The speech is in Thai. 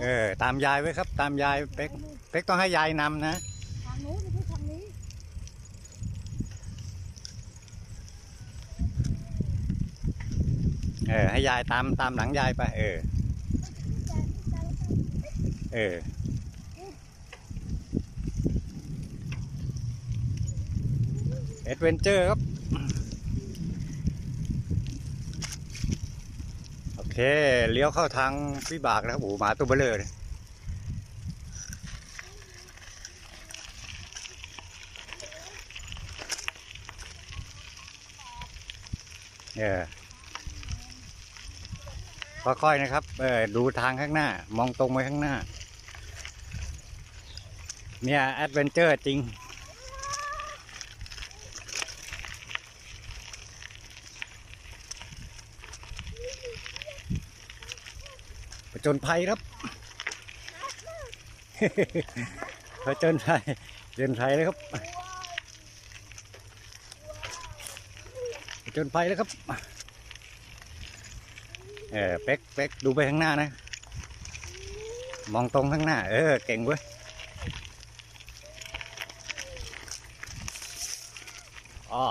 เออ ตามยายไว้ครับ ตามยายเป๊กเป๊กต้องให้ยายนำนะ ทางนู้นไม่ใช่ทางนี้ เออ ให้ยายตามตามหลังยายไป เออ เออ เอ็ดเวนเจอร์ครับ โอ เคเลี้ยวเข้าทางวิบากแล้วครับโอ้หมาตัวเบลอเลยเออค่อยๆนะครับเออดูทางข้างหน้า มองตรงไปข้างหน้า เนี่ยแอดเวนเจอร์จริง จญภัยครับผจญภัยผจญภัยเลยครับผจญภัยแล้วครับเออเป็กเป็กดูไปข้างหน้านะ มองตรงข้างหน้า เออ เก่งเว้ยอ๋อ